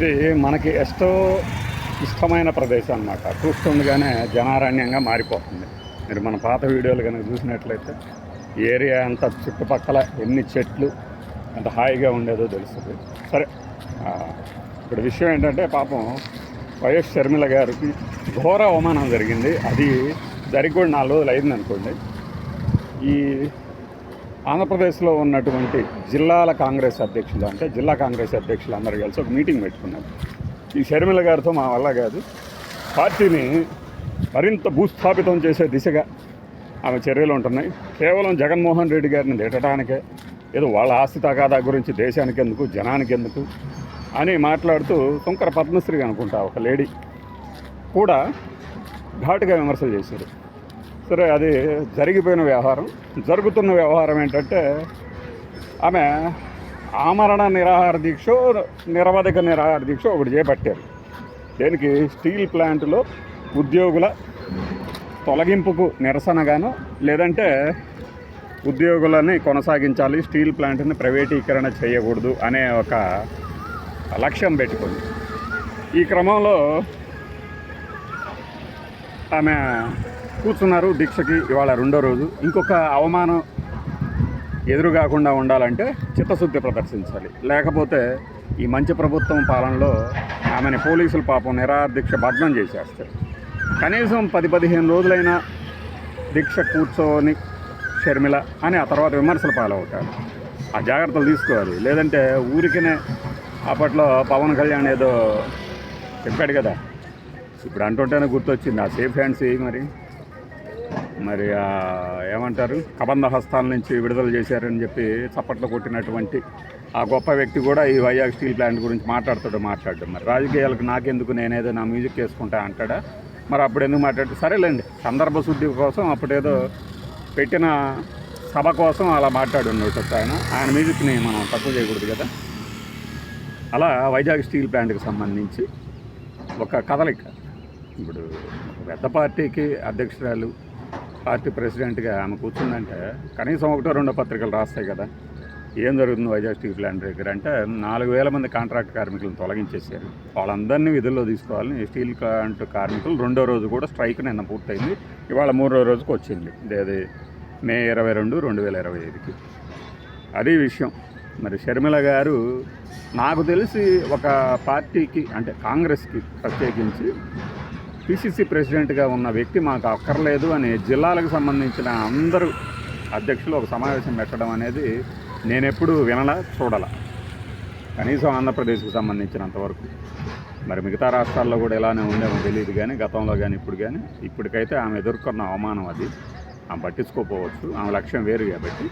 ఇది మనకి ఎస్టో ఇష్టమైన ప్రదేశం అన్నమాట. చూస్తుండగానే జనారణ్యంగా మారిపోతుంది. మీరు మన పాత వీడియోలు కనుక చూసినట్లయితే ఈ ఏరియా అంతా చుట్టుపక్కల ఎన్ని చెట్లు ఎంత హాయిగా ఉండేదో తెలుస్తుంది. సరే ఇప్పుడు విషయం ఏంటంటే పాపం వైఎస్ షర్మిల గారికి ఘోర అవమానం జరిగింది. అది జరిగి కూడా నాలుగు రోజులు అయింది అనుకోండి ఈ ఆంధ్రప్రదేశ్లో ఉన్నటువంటి జిల్లాల కాంగ్రెస్ అధ్యక్షులు అంటే జిల్లా కాంగ్రెస్ అధ్యక్షులు అందరూ కలిసి ఒక మీటింగ్ పెట్టుకున్నారు. ఈ షర్మిల గారితో మా వల్ల కాదు. పార్టీని మరింత భూస్థాపితం చేసే దిశగా ఆమె చర్యలు ఉంటున్నాయి. కేవలం జగన్మోహన్ రెడ్డి గారిని తిట్టడానికే ఏదో వాళ్ళ ఆస్తి తగాదా గురించి దేశానికి ఎందుకు జనానికి ఎందుకు అని మాట్లాడుతూ సుంకర పద్మశ్రీ అనుకుంటా ఒక లేడీ కూడా ఘాటుగా విమర్శలు చేశారు. సరే అది జరిగిపోయిన వ్యవహారం. జరుగుతున్న వ్యవహారం ఏంటంటే ఆమె ఆమరణ నిరాహార దీక్ష నిరవధిక నిరాహార దీక్ష ఒకటి చేపట్టారు. దేనికి? స్టీల్ ప్లాంట్లో ఉద్యోగుల తొలగింపుకు నిరసనగాను లేదంటే ఉద్యోగులని కొనసాగించాలి స్టీల్ ప్లాంట్ని ప్రైవేటీకరణ చేయకూడదు అనే ఒక లక్ష్యం పెట్టుకుంది. ఈ క్రమంలో ఆమె కూర్చున్నారు దీక్షకి ఇవాళ రెండో రోజు. ఇంకొక అవమానం ఎదురు కాకుండా ఉండాలంటే చిత్తశుద్ధి ప్రదర్శించాలి. లేకపోతే ఈ మంచి ప్రభుత్వం పాలనలో ఆమెని పోలీసులు పాపం నిరాదీక్ష భగ్నం చేసేస్తారు. కనీసం పది పదిహేను రోజులైనా దీక్ష కూర్చొని షర్మిల అని ఆ తర్వాత విమర్శలు పాలవుతారు. ఆ జాగ్రత్తలు తీసుకోవాలి. లేదంటే ఊరికనే అప్పట్లో పవన్ కళ్యాణ్ ఏదో చెప్పాడు కదా. ఇప్పుడు అంటుంటేనే గుర్తొచ్చింది. ఆ సేఫ్ హ్యాండ్స్ ఏవి మరి? మరి ఏమంటారు? కబంధ హస్తాల నుంచి విడుదల చేశారని చెప్పి చప్పట్లు కొట్టినటువంటి ఆ గొప్ప వ్యక్తి కూడా ఈ వైజాగ్ స్టీల్ ప్లాంట్ గురించి మాట్లాడుతాడు మాట్లాడడం మరి రాజకీయాలకు నాకెందుకు నేనేదో నా మ్యూజిక్ వేసుకుంటా అంటాడా? మరి అప్పుడు ఎందుకు మాట్లాడు? సరేలేండి సందర్భ శుద్ధి కోసం అప్పుడేదో పెట్టిన సభ కోసం అలా మాట్లాడున్నాడు ఆయన. ఆయన మ్యూజిక్ని మనం తక్కువ చేయకూడదు కదా. అలా వైజాగ్ స్టీల్ ప్లాంట్కి సంబంధించి ఒక కదలిక. ఇప్పుడు పెద్ద పార్టీకి అధ్యక్షురాలు పార్టీ ప్రెసిడెంట్గా ఆమె కూర్చుందంటే కనీసం ఒకటో రెండో పత్రికలు రాస్తాయి కదా. ఏం జరుగుతుంది వైజాగ్ స్టీల్ ప్లాంట్ దగ్గర అంటే నాలుగు వేల మంది కాంట్రాక్ట్ కార్మికులను తొలగించేశారు. వాళ్ళందరినీ విధుల్లో తీసుకోవాలని స్టీల్ ప్లాంట్ కార్మికులు రెండో రోజు కూడా స్ట్రైక్ నిన్న పూర్తయింది. ఇవాళ మూడో రోజుకి వచ్చింది. అది మే ఇరవై రెండు రెండు వేల ఇరవై ఐదుకి. అది విషయం. మరి షర్మిల గారు నాకు తెలిసి ఒక పార్టీకి అంటే కాంగ్రెస్కి ప్రత్యేకించి పిసిసి ప్రెసిడెంట్గా ఉన్న వ్యక్తి మాకు అక్కర్లేదు అని జిల్లాలకు సంబంధించిన అందరూ అధ్యక్షులు ఒక సమావేశం పెట్టడం అనేది నేనెప్పుడు వినలా చూడాల. కనీసం ఆంధ్రప్రదేశ్కి సంబంధించినంతవరకు మరి మిగతా రాష్ట్రాల్లో కూడా ఇలానే ఉందేమో తెలియదు కానీ గతంలో కానీ ఇప్పుడు కానీ ఇప్పటికైతే ఆమె ఎదుర్కొన్న అవమానం అది. ఆమె పట్టించుకోపోవచ్చు ఆమె లక్ష్యం వేరు కాబట్టి.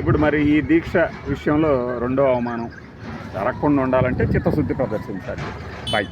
ఇప్పుడు మరి ఈ దీక్ష విషయంలో రెండో అవమానం జరగకుండా ఉండాలంటే చిత్తశుద్ధి ప్రదర్శించాలి. బాయ్